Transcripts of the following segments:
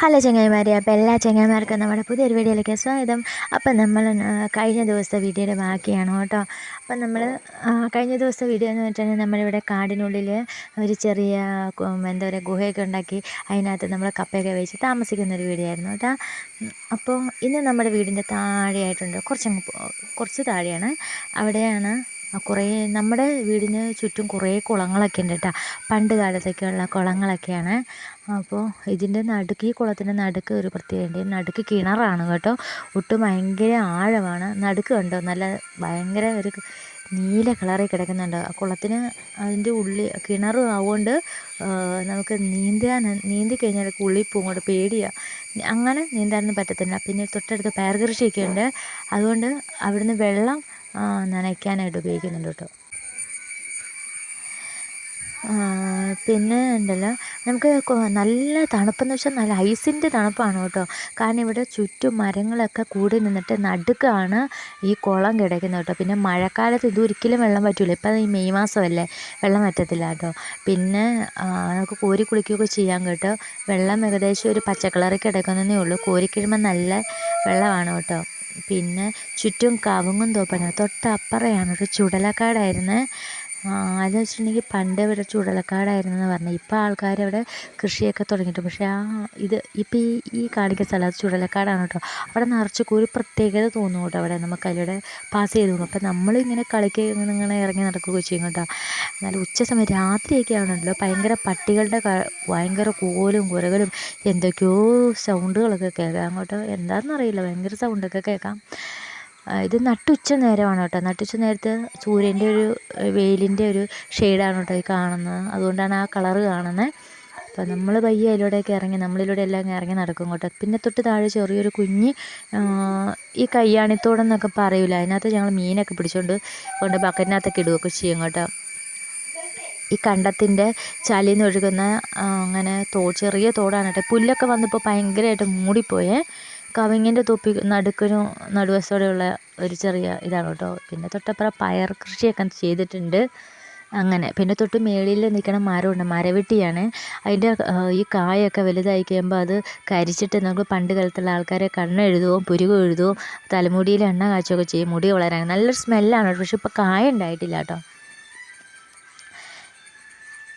Hello ചങ്ങായിമാരെ അപ്പോൾ എല്ലാ ചങ്ങായിമാർക്കും നമ്മുടെ പുതിയൊരു വീഡിയോയിലേക്ക് സ്വാഗതം. അപ്പം നമ്മൾ കഴിഞ്ഞ ദിവസത്തെ വീഡിയോയുടെ ബാക്കിയാണ് കേട്ടോ. അപ്പം നമ്മൾ കഴിഞ്ഞ ദിവസത്തെ വീഡിയോ എന്ന് വെച്ചിട്ടുണ്ടെങ്കിൽ നമ്മളിവിടെ കാടിനുള്ളിൽ ഒരു ചെറിയ എന്താ പറയുക ഗുഹയൊക്കെ ഉണ്ടാക്കി അതിനകത്ത് നമ്മൾ കപ്പയൊക്കെ വെച്ച് താമസിക്കുന്ന ഒരു വീഡിയോ ആയിരുന്നു കേട്ടോ. അപ്പോൾ ഇന്ന് നമ്മുടെ വീടിന്റെ താഴെയായിട്ടുണ്ട്. കുറച്ചങ്ങ് കുറച്ച് താഴെയാണ്. അവിടെയാണ് കുറേ നമ്മുടെ വീടിന് ചുറ്റും കുറേ കുളങ്ങളൊക്കെ ഉണ്ട് കേട്ടോ പണ്ട് കാലത്തൊക്കെയുള്ള കുളങ്ങളൊക്കെയാണ്. അപ്പോൾ ഇതിന്റെ നടുക്ക് ഈ കുളത്തിന്റെ നടുക്ക് ഒരു പ്രത്യേകതയുണ്ട് ഈ നടുക്ക് കിണറാണ് കേട്ടോ. ഒട്ടും ഭയങ്കര ആഴമാണ്. നടുക്ക് കണ്ടോ? നല്ല ഭയങ്കര ഒരു നീല കളറിൽ കിടക്കുന്നുണ്ട്. ആ കുളത്തിന് അതിന്റെ ഉള്ളിൽ കിണർ ആവുകൊണ്ട് നമുക്ക് നീന്താൻ നീന്തി കഴിഞ്ഞാൽ പോകും കൊണ്ട് പേടിയാണ് അങ്ങനെ നീന്താനൊന്നും പറ്റത്തില്ല. പിന്നെ തൊട്ടടുത്ത് പയർ കൃഷിയൊക്കെ ഉണ്ട്. അതുകൊണ്ട് അവിടുന്ന് വെള്ളം നനയ്ക്കാനായിട്ട് ഉപയോഗിക്കുന്നുണ്ട് കേട്ടോ. പിന്നെ ഉണ്ടല്ലോ നമുക്ക് നല്ല തണുപ്പെന്ന് വെച്ചാൽ നല്ല ഐസിന്റെ തണുപ്പാണ് കേട്ടോ. കാരണം ഇവിടെ ചുറ്റും മരങ്ങളൊക്കെ കൂടി നിന്നിട്ട് നടുക്കാണ് ഈ കുളം കിടക്കുന്നത് കേട്ടോ. പിന്നെ മഴക്കാലത്ത് ഇതൊരിക്കലും വെള്ളം പറ്റില്ല ഇപ്പം ഈ മെയ് മാസമല്ലേ വെള്ളം പറ്റത്തില്ല കേട്ടോ. പിന്നെ നമുക്ക് കോരി കുളിക്കുകയൊക്കെ ചെയ്യാൻ കേട്ടോ. വെള്ളം ഏകദേശം ഒരു പച്ചക്കളറി കിടക്കുന്നതേ ഉള്ളൂ. കോരി കഴിയുമ്പോൾ നല്ല വെള്ളമാണ് കേട്ടോ. പിന്നെ ചുറ്റും കവുങ്ങും തോപ്പാണ്. തൊട്ടപ്പുറയാണ് ഒരു ചുടലക്കാടായിരുന്നു. അത് വെച്ചിട്ടുണ്ടെങ്കിൽ പണ്ട് ഇവിടെ ചുടലക്കാടായിരുന്നു പറഞ്ഞാൽ ഇപ്പോൾ ആൾക്കാർ അവിടെ കൃഷിയൊക്കെ തുടങ്ങിയിട്ട് പക്ഷേ ആ ഇത് ഇപ്പോൾ ഈ ഈ കാണിക്കുന്ന സ്ഥലം അത് കേട്ടോ. അവിടെ നിറച്ച് ഒരു പ്രത്യേകത തോന്നും കേട്ടോ അവിടെ നമുക്ക് അതിലൂടെ പാസ് ചെയ്ത് പോകും അപ്പോൾ നമ്മളിങ്ങനെ കളിക്ക് ഇങ്ങനെ ഇറങ്ങി നടക്കുകയൊക്കെ ചെയ്യും കേട്ടോ. എന്നാൽ ഉച്ച സമയം രാത്രിയൊക്കെ ആണല്ലോ ഭയങ്കര പട്ടികളുടെ ഭയങ്കര കോലും കുരകലും എന്തൊക്കെയോ സൗണ്ടുകളൊക്കെ കേൾക്കാം. കേട്ടോ എന്താണെന്നറിയില്ല. ഭയങ്കര സൗണ്ടൊക്കെ കേൾക്കാം. ഇത് നട്ടുച്ച നേരമാണ് കേട്ടോ. നട്ടുച്ച നേരത്ത് സൂര്യന്റെ ഒരു വെയിലിന്റെ ഒരു ഷെയ്ഡാണ് കേട്ടോ ഈ കാണുന്നത്. അതുകൊണ്ടാണ് ആ കളറ് കാണുന്നത് അപ്പോൾ നമ്മൾ പയ്യെ അതിലൂടെയൊക്കെ ഇറങ്ങി നമ്മളിലൂടെ എല്ലാം ഇറങ്ങി നടക്കും കേട്ടോ. പിന്നെ തൊട്ട് താഴെ ചെറിയൊരു കുഞ്ഞ് ഈ കയ്യാണിത്തോടം എന്നൊക്കെ പറയൂല അതിനകത്ത് ഞങ്ങൾ മീനൊക്കെ പിടിച്ചുകൊണ്ട് കൊണ്ട് ബക്കറ്റിനകത്തൊക്കെ ഇടുകയൊക്കെ ചെയ്യും കേട്ടോ. ഈ കണ്ടത്തിന്റെ ചളിയിൽ നിന്ന് ഒഴുകുന്ന അങ്ങനെ തോ ചെറിയ തോടാണ് കേട്ടോ. പുല്ലൊക്കെ വന്നപ്പോൾ ഭയങ്കരമായിട്ട് മൂടിപ്പോയേ. കവിങ്ങിന്റെ തൊപ്പി നടുക്കൊരു നടുവശത്തോടെയുള്ള ഒരു ചെറിയ ഇതാണ് കേട്ടോ. പിന്നെ തൊട്ടപ്പുറം പയർ കൃഷിയൊക്കെ ചെയ്തിട്ടുണ്ട്. അങ്ങനെ. പിന്നെ തൊട്ട് മേളിൽ നിൽക്കണ മരമുണ്ട്. മരവെട്ടിയാണ്. അതിന്റെ ഈ കായൊക്കെ വലുതായി കഴിയുമ്പോൾ അത് കരിച്ചിട്ട് നമുക്ക് പണ്ട് കാലത്തുള്ള ആൾക്കാരെ കണ്ണ് എഴുതുകയും പുരുകം എഴുതുകയും തലമുടിയിൽ എണ്ണ കാച്ചുകയൊക്കെ ചെയ്യും. മുടി വളരാൻ. നല്ലൊരു സ്മെല്ലാണ് പക്ഷെ ഇപ്പോൾ കായ ഉണ്ടായിട്ടില്ല കേട്ടോ.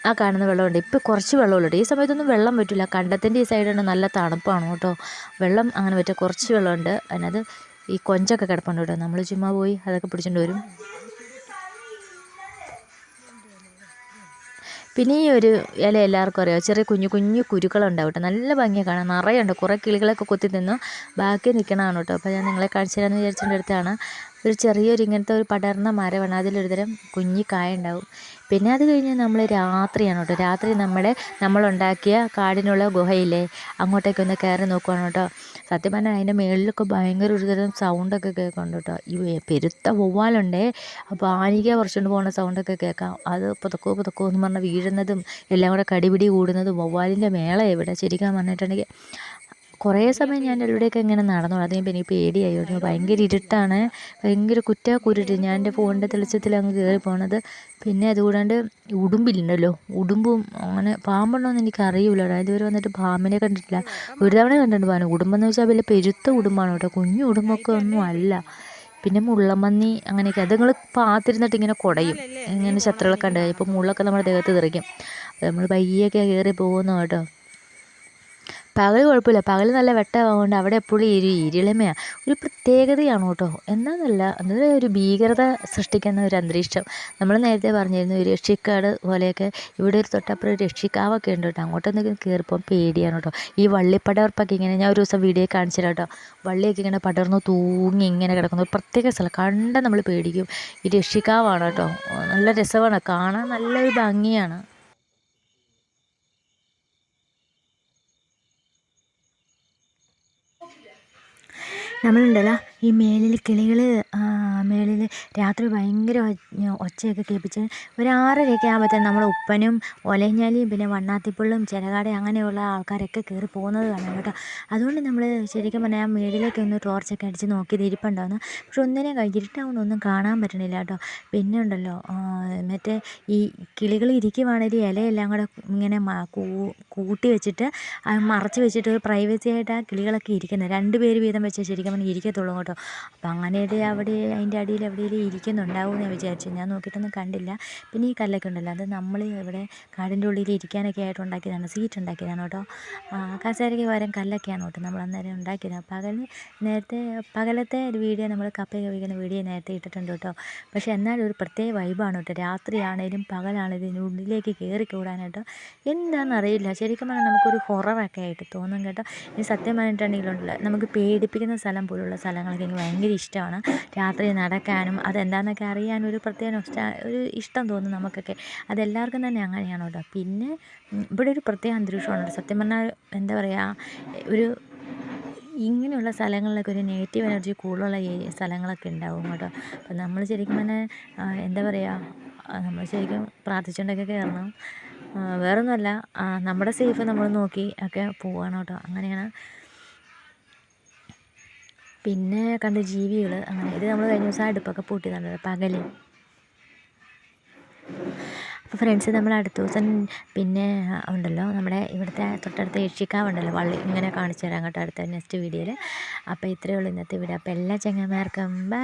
ആ കാണുന്ന വെള്ളമുണ്ട്. ഇപ്പോൾ കുറച്ച് വെള്ളമുള്ളൂ ഈ സമയത്തൊന്നും വെള്ളം പറ്റില്ല കണ്ടത്തിന്റെ ഈ സൈഡാണ് നല്ല തണുപ്പാണ് കേട്ടോ. വെള്ളം അങ്ങനെ പറ്റുക കുറച്ച് വെള്ളമുണ്ട്. അതിനകത്ത് ഈ കൊഞ്ചൊക്കെ കിടപ്പുണ്ട് കേട്ടോ. നമ്മൾ ചുമ്മാ പോയി അതൊക്കെ പിടിച്ചുകൊണ്ട് വരും. പിന്നെ ഈ ഒരു ഇല എല്ലാവർക്കും അറിയാം. ചെറിയ കുഞ്ഞു കുഞ്ഞു കുരുക്കളുണ്ടാവും കേട്ടോ. നല്ല ഭംഗിയാണ് കാണാൻ. നിറയുണ്ട്. കുറേ കിളികളൊക്കെ കൊത്തി തിന്നു ബാക്കി നിൽക്കണതാണ് കേട്ടോ. അപ്പോൾ ഞാൻ നിങ്ങളെ കാണിച്ചു തരാമെന്ന് വിചാരിച്ചതിന്റെ അടുത്താണ് ഒരു ചെറിയൊരു ഇങ്ങനത്തെ ഒരു പടർന്ന മരമാണ്. അതിലൊരു തരം കുഞ്ഞി കായ ഉണ്ടാവും. പിന്നെ അത് കഴിഞ്ഞ് നമ്മൾ രാത്രിയാണ് കേട്ടോ. രാത്രി നമ്മുടെ നമ്മളുണ്ടാക്കിയ കാടിനുള്ള ഗുഹയില്ലേ അങ്ങോട്ടേക്ക് ഒന്ന് കയറി നോക്കുവാണ് കേട്ടോ. സത്യം പറഞ്ഞാൽ അതിന്റെ മുകളിലൊക്കെ ഭയങ്കര ഒരു തരം സൗണ്ടൊക്കെ കേൾക്കുന്നുണ്ട് കേട്ടോ. ഈ പെരുത്ത വവ്വാലുണ്ടേ അപ്പോൾ ആനിക പറിച്ചുകൊണ്ട് പോകുന്ന സൗണ്ടൊക്കെ കേൾക്കാം. അത് പുതക്കോ പുതക്കോ എന്ന് പറഞ്ഞാൽ വീഴുന്നതും എല്ലാം കൂടെ കടിപിടി കൂടുന്നതും വവ്വാലിന്റെ മേള എവിടെ ശരിക്കും പറഞ്ഞിട്ടുണ്ടെങ്കിൽ. കുറേ സമയം ഞാൻ എവിടെയൊക്കെ ഇങ്ങനെ നടന്നു. അത് കഴിഞ്ഞപ്പോൾ എനിക്ക് പേടിയായി. ഒരു ഭയങ്കര ഇരുട്ടാണ്. ഭയങ്കര കുറ്റാ കുരുട്ട് ഞാൻ എന്റെ ഫോണിന്റെ തെളിച്ചത്തിൽ അങ്ങ് കയറി പോണത് പിന്നെ അതുകൂടാണ്ട് ഉടുമ്പില്ലല്ലോ ഉടുമ്പും അങ്ങനെ പാമ്പുണ്ടോയെന്ന് എനിക്ക് അതായത് ഇതുവരെ വന്നിട്ട് പാമ്പിനെ കണ്ടിട്ടില്ല. ഒരു തവണ കണ്ടിട്ടുണ്ട് പാമ്പ്. ഉടുമ്പെന്ന് വെച്ചാൽ വലിയ പെരുത്ത ഉടുമ്പാണ് കേട്ടോ. കുഞ്ഞു ഉടുമ്പൊക്കെ ഒന്നും അല്ല. പിന്നെ മുള്ളമന്നി അങ്ങനെയൊക്കെ. അത് നിങ്ങൾ പാത്തിരുന്നിട്ട് ഇങ്ങനെ കുടയും. ഇങ്ങനെ ശത്രുക്കളൊക്കെ ഉണ്ടായി. ഇപ്പോൾ മുള്ളൊക്കെ നമ്മുടെ ദേഹത്ത് തെറിക്കും. നമ്മൾ പയ്യൊക്കെ കയറി പോകുന്നു കേട്ടോ. പകൽ കുഴപ്പമില്ല. പകൽ നല്ല വെട്ടമാകൊണ്ട് അവിടെ എപ്പോഴും ഇരു ഇരുളിമയാണ് ഒരു പ്രത്യേകതയാണ് കേട്ടോ. എന്നാന്നല്ല അതൊരു ഒരു ഭീകരത സൃഷ്ടിക്കുന്ന ഒരു അന്തരീക്ഷം. നമ്മൾ നേരത്തെ പറഞ്ഞിരുന്നു ഒരു രക്ഷിക്കാട് പോലെയൊക്കെ ഇവിടെ ഒരു തൊട്ടപ്പുറം ഒരു രക്ഷിക്കാവൊക്കെ ഉണ്ട് കേട്ടോ. അങ്ങോട്ടൊന്നും കയറിപ്പോൾ പേടിയാണ് കേട്ടോ. ഈ വള്ളിപ്പടർപ്പൊക്കെ ഇങ്ങനെ ഞാൻ ഒരു ദിവസം വീഡിയോ കാണിച്ചില്ല കേട്ടോ. വള്ളിയൊക്കെ ഇങ്ങനെ പടർന്നു തൂങ്ങി ഇങ്ങനെ കിടക്കുന്ന. ഒരു പ്രത്യേക സ്ഥലം. കണ്ട നമ്മൾ പേടിക്കും. ഈ രക്ഷിക്കാവാണ് കേട്ടോ. നല്ല രസമാണ്. കാണാൻ നല്ലൊരു ഭംഗിയാണ്. നമ്മളുണ്ടല്ലോ ഈ മേളിൽ കിളികൾ മേളിൽ രാത്രി ഭയങ്കര ഒച്ചയൊക്കെ കേൾപ്പിച്ച് ഒരു ആറരയൊക്കെ ആകുമ്പോഴത്തേനും നമ്മുടെ ഉപ്പനും ഒലഞ്ഞാലിയും പിന്നെ വണ്ണാത്തിപ്പുള്ളും ചിരകാട അങ്ങനെയുള്ള ആൾക്കാരൊക്കെ കയറി പോകുന്നത് കാണാം കേട്ടോ. അതുകൊണ്ട് നമ്മൾ ശരിക്കും പറഞ്ഞാൽ ആ മേളിലേക്ക് ഒന്ന് ടോർച്ചൊക്കെ അടിച്ച് നോക്കി ഇരിപ്പുണ്ടാവുന്നു പക്ഷെ ഒന്നിനെ ഇരുട്ടാവുന്ന ഒന്നും കാണാൻ പറ്റണില്ല കേട്ടോ. പിന്നെ ഉണ്ടല്ലോ മറ്റേ ഈ കിളികൾ ഇരിക്കുവാണെങ്കിൽ ഇലയെല്ലാം കൂടെ ഇങ്ങനെ കൂട്ടി വെച്ചിട്ട് മറച്ച് വെച്ചിട്ട് പ്രൈവസി ആയിട്ട് ആ കിളികളൊക്കെ ഇരിക്കുന്നത് രണ്ട് പേര് വീതം വെച്ച് ശരിക്കും പറഞ്ഞാൽ ഇരിക്കത്തുള്ളൂ കേട്ടോ. അപ്പം അങ്ങനെയുടെ അവിടെ അതിന്റെ അടിയിൽ എവിടെയെങ്കിലും ഇരിക്കുന്നുണ്ടാവും എന്ന് വിചാരിച്ചു. ഞാൻ നോക്കിയിട്ടൊന്നും കണ്ടില്ല. പിന്നെ ഈ കല്ലൊക്കെ ഉണ്ടല്ലോ അത് നമ്മൾ ഇവിടെ കാടിന്റെ ഉള്ളിൽ ഇരിക്കാനൊക്കെ ആയിട്ട് ഉണ്ടാക്കിയതാണ് സീറ്റ് ഉണ്ടാക്കിയതാണ് കേട്ടോ. കസേരയ്ക്ക് പകരം കല്ലൊക്കെയാണ് കേട്ടോ നമ്മൾ അന്നേരം ഉണ്ടാക്കിയത്. പകൽ നേരത്തെ പകലത്തെ ഒരു വീഡിയോ നമ്മൾ കപ്പയൊക്കെ കഴിക്കുന്ന വീഡിയോ നേരത്തെ ഇട്ടിട്ടുണ്ട് കേട്ടോ. പക്ഷേ എന്നാലും ഒരു പ്രത്യേക വൈബാണ് കേട്ടോ. രാത്രിയാണേലും പകലാണേലും ഇതിനുള്ളിലേക്ക് കയറി കൂടാനായിട്ട് എന്താണെന്നറിയില്ല ശരിക്കും പറഞ്ഞാൽ നമുക്കൊരു ഹൊററൊക്കെ ആയിട്ട് തോന്നും കേട്ടോ. ഇനി സത്യം പറഞ്ഞിട്ടുണ്ടെങ്കിലുണ്ടല്ലോ നമുക്ക് പേടിപ്പിക്കുന്ന സ്ഥലം പോലുള്ള സ്ഥലങ്ങളൊക്കെ എനിക്ക് ഭയങ്കര ഇഷ്ടമാണ്. രാത്രി നടക്കാനും അതെന്താണെന്നൊക്കെ അറിയാനും ഒരു പ്രത്യേക ഒരു ഇഷ്ടം തോന്നും നമുക്കൊക്കെ. അതെല്ലാവർക്കും തന്നെ അങ്ങനെയാണ് കേട്ടോ പിന്നെ ഇവിടെ ഒരു പ്രത്യേക അന്തരീക്ഷമാണ്. സത്യം പറഞ്ഞാൽ എന്താ പറയുക ഒരു ഇങ്ങനെയുള്ള സ്ഥലങ്ങളിലൊക്കെ ഒരു നെഗറ്റീവ് എനർജി കൂടുതലുള്ള സ്ഥലങ്ങളൊക്കെ ഉണ്ടാവും കേട്ടോ. അപ്പം നമ്മൾ ശരിക്കും തന്നെ എന്താ പറയുക നമ്മൾ ശരിക്കും പ്രാർത്ഥിച്ചുകൊണ്ടൊക്കെ കയറണം. വേറൊന്നുമല്ല നമ്മുടെ സേഫ് നമ്മൾ നോക്കി ഒക്കെ പോവാണ് കേട്ടോ. അങ്ങനെയാണ് പിന്നെ കണ്ട ജീവികൾ അങ്ങനെ ഇത് നമ്മൾ കഴിഞ്ഞ ദിവസം അടുപ്പൊക്കെ പൂട്ടിയതാണ് പകൽ അപ്പോൾ ഫ്രണ്ട്സ് നമ്മൾ അടുത്ത ദിവസം പിന്നെ ഉണ്ടല്ലോ നമ്മുടെ ഇവിടുത്തെ തൊട്ടടുത്ത യക്ഷിക്കാവുണ്ടല്ലോ വള്ളി. ഇങ്ങനെ കാണിച്ചു തരാം കേട്ടോ അടുത്ത നെക്സ്റ്റ് വീഡിയോയിൽ അപ്പോൾ ഇത്രയേ ഉള്ളൂ ഇന്നത്തെ വീഡിയോ അപ്പോൾ എല്ലാ ചങ്ങന്മാർക്കും ബൈ